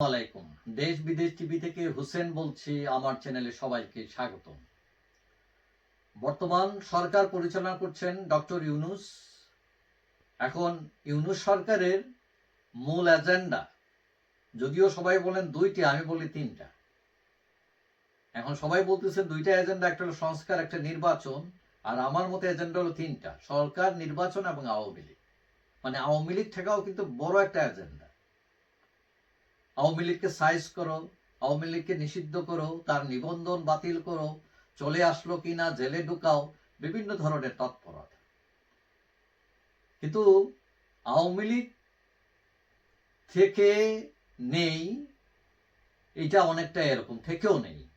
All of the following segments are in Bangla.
আলাইকুম। দেশ বিদেশ টিভি থেকে হুসেন বলছি, আমার চ্যানেলে সবাইকে স্বাগত বর্তমান সরকার পরিচালনা করছেন ডক্টর ইউনুস। এখন ইউনুস সরকারের মূল এজেন্ডা, যদিও সবাই বলেন দুইটি, আমি বলি তিনটা। এখন সবাই বলতেছে দুইটা এজেন্ডা, একটা হলো সংস্কার, একটা নির্বাচন, আর আমার মতে এজেন্ডা হলো তিনটা, সরকার, নির্বাচন এবং আওয়ামী লীগ। মানে আওয়ামী লীগ থেকেও কিন্তু বড় একটা এজেন্ডা। আওয়ামী লীগকে সাইজ করো, আওয়ামী লীগকে নিষিদ্ধ করো, তার নিবন্ধন বাতিল করো, চলে আসলো কিনা, জেলে ঢুকাও, বিভিন্ন ধরনের তৎপরতা। কিন্তু আওয়ামী লীগ থেকে নেই, এটা অনেকটা এরকম, থেকেও নেই।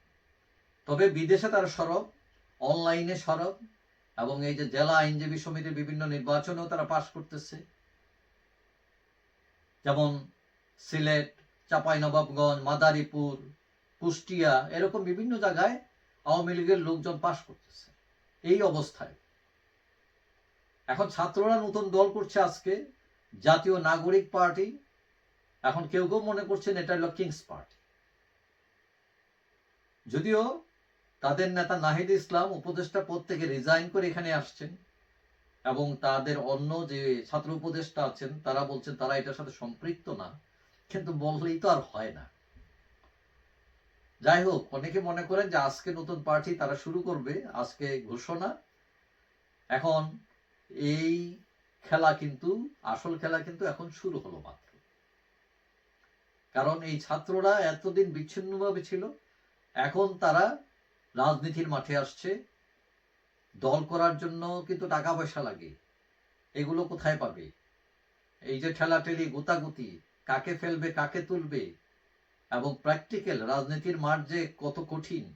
তবে বিদেশে তারা সরব অনলাইনে সরব, এবং এই যে জেলা আইনজীবী সমিতির বিভিন্ন নির্বাচনেও তারা পাশ করতেছে। যেমন সিলেট চাঁপাইনবাবগঞ্জ, মাদারীপুর, কুষ্টিয়া এরকম বিভিন্ন জায়গায় আওয়ামী লীগের লোকজন পাশ করতেছে। এই অবস্থায়। এখন ছাত্ররা নতুন দল করছে আজকে, জাতীয় নাগরিক পার্টি। এখন কেউ কেউ মনে করছেন এটা হলো কিংস পার্টি। যদিও তাদের নেতা নাহিদ ইসলাম উপদেষ্টা পদ থেকে রিজাইন করে এখানে আসছেন এবং তাদের অন্য যে ছাত্র উপদেষ্টা আছেন, তারা বলছেন তারা এটার সাথে সম্পৃক্ত না। কিন্তু বললেই তো আর হয় না। যাই হোক, অনেকে মনে করেন যে আজকে নতুন পার্টি তারা শুরু করবে, আজকে ঘোষণা। এখন এই খেলা কিন্তু, আসল খেলা কিন্তু এখন শুরু হলো মাত্র। কারণ এই ছাত্ররা এতদিন বিচ্ছিন্নভাবে ছিল, এখন তারা রাজনীতির মাঠে আসছে। দল করার জন্য কিন্তু টাকা পয়সা লাগে, এগুলো কোথায় পাবে? এই যে ঠেলাঠেলি, গুতাগুতি কাকে ফেলবে, কাকে তুলবে এবং প্র্যাকটিক্যাল রাজনীতির মাঠ যে কত কঠিন,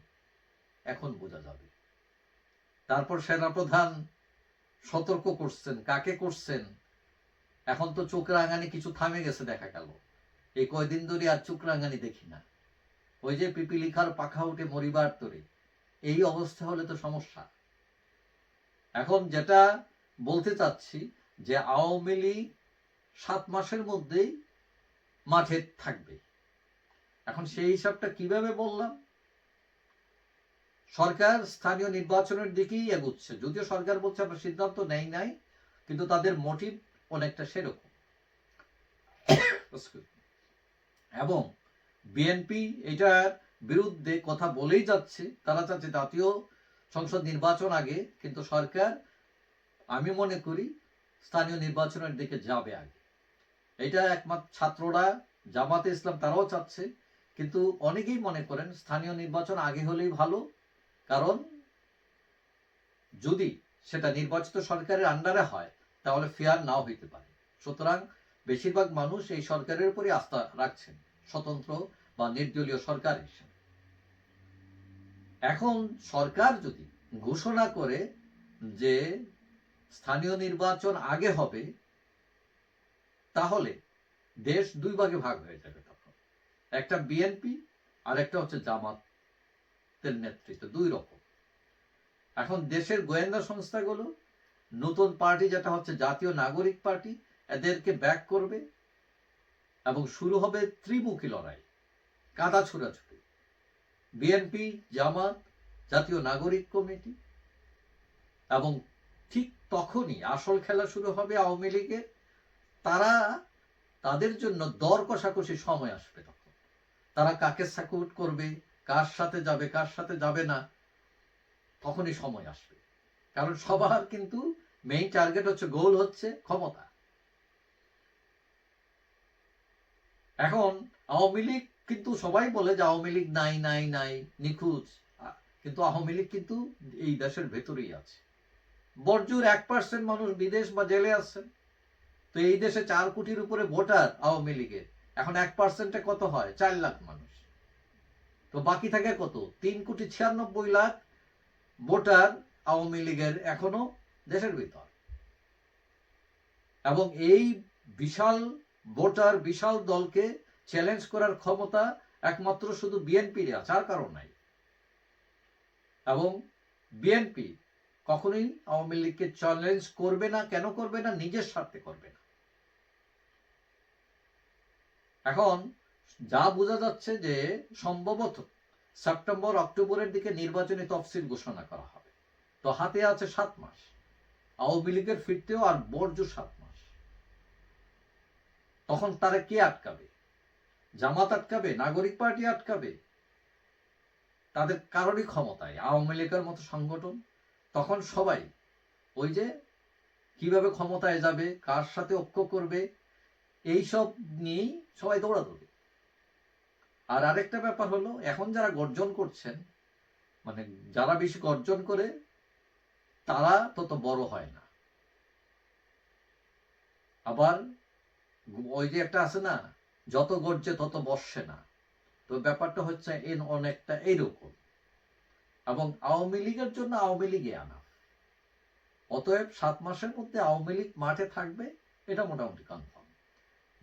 এখন বোঝা যাবে। তারপর সেনাপ্রধান সতর্ক করছেন, কাকে করছেন? এখন তো চোখ কিছু থামে গেছে, দেখা গেল। এই কয়দিন ধরে আর চোখ দেখি না। ওই যে পিপিলিখার পাখা উঠে মরিবার তরে, এই অবস্থা হলে তো সমস্যা। এখন যেটা বলতে চাচ্ছি যে আওয়ামী লীগ সাত মাসের মধ্যেই মাঠে থাকবে। এখন সেই হিসাবটা কীভাবে বললাম? সরকার স্থানীয় নির্বাচনের দিকেই এগুচ্ছে। যদিও সরকার বলছে আমরা সিদ্ধান্ত নেই নাই, কিন্তু তাদের মোটিভ অনেকটা সেরকম। এবং বিএনপি এটার বিরুদ্ধে কথা বলেই যাচ্ছে। তারা চাচ্ছে জাতীয় সংসদ নির্বাচন আগে, কিন্তু সরকার, আমি মনে করি, স্থানীয় নির্বাচনের দিকে যাবে আগে। এটা একমাত্র ছাত্ররা, জামাতে ইসলাম তারাও চাচ্ছে। কিন্তু অনেকেই মনে করেন স্থানীয় নির্বাচন আগে হলেই ভালো, কারণ যদি সেটা নির্বাচিত সরকারের আন্ডারে হয়, তাহলে ফেয়ার নাও হইতে পারে। সুতরাং বেশিরভাগ মানুষ এই সরকারের উপরই আস্থা রাখছেন, স্বতন্ত্র বা নির্দলীয় সরকার হিসেবে। এখন সরকার যদি ঘোষণা করে যে স্থানীয় নির্বাচন আগে হবে তাহলে দেশ দুই ভাগে ভাগ হয়ে যাবে তখন। একটা বিএনপি আর একটা হচ্ছে জামাতের নেতৃত্ব, দুই রকম। এখন দেশের গোয়েন্দা সংস্থাগুলো নতুন পার্টি, যেটা হচ্ছে জাতীয় নাগরিক পার্টি, এদেরকে ব্যাক করবে এবং শুরু হবে ত্রিমুখী লড়াই, কাদা ছুড়াছুড়ি বিএনপি জামাত, জাতীয় নাগরিক কমিটি এবং ঠিক তখনই আসল খেলা শুরু হবে আওয়ামী লীগের তারা তাদের জন্য দর কষাকষি সময় আসবে তখন। তারা কাকে সাকুট করবে, কার সাথে যাবে, কার সাথে যাবে না, তখনই সময় আসবে। কারণ সবার কিন্তু মেইন টার্গেট হচ্ছে গোল হচ্ছে ক্ষমতা। এখন আওয়ামী লীগ কিন্তু সবাই বলে যে আওয়ামী লীগ নাই নাই নাই, নিখুঁজ। কিন্তু আওয়ামী লীগ কিন্তু এই দেশের ভেতরেই আছে। বর্জুর এক পার্সেন্ট মানুষ বিদেশ বা জেলে আছেন তো এই দেশে চার কোটির উপরে ভোটার আওয়ামী লীগের। এখন এক পার্সেন্টে কত হয়? চার লাখ মানুষ। তো বাকি থাকে কত? তিন কোটি ছিয়ানব্বই লাখ ভোটার আওয়ামী লীগের এখনও দেশের ভিতর। এবং এই বিশাল ভোটার, বিশাল দলকে চ্যালেঞ্জ করার ক্ষমতা একমাত্র শুধু বিএনপির আছে, আর কারণ নাই। এবং বিএনপি কখনোই আওয়ামী লীগকে চ্যালেঞ্জ করবে না, কেন করবে না? নিজের স্বার্থে করবে না। এখন যা বোঝা যাচ্ছে যে সম্ভবত সেপ্টেম্বর, অক্টোবরের দিকে নির্বাচনী তফসিল ঘোষণা করা হবে। তো হাতে আছে সাত মাস। আওয়ামী লীগের ফিরতেও আর বর্জ্য সাত মাস। তখন তারা কে আটকাবে? জামাত আটকাবে? নাগরিক পার্টি আটকাবে? তাদের কারোরই ক্ষমতায়। আওয়ামী লীগের মতো সংগঠন। তখন সবাই ওই যে কীভাবে ক্ষমতায় যাবে, কার সাথে ঐক্য করবে এইসব নিয়েই সবাই দৌড়াদৌড়ি। আর আরেকটা ব্যাপার হলো, এখন যারা গর্জন করছেন মানে যারা বেশি গর্জন করে, তারা তত বড় হয় না। আবার ওই যে একটা আছে না, যত গর্জে তত বসে না। তো ব্যাপারটা হচ্ছে এন অনেকটা এইরকম। এবং আওয়ামী লীগের জন্য আওয়ামী লীগে আনা। অতএব সাত মাসের মধ্যে আওয়ামী লীগ মাঠে থাকবে, এটা মোটামুটি কনফার্ম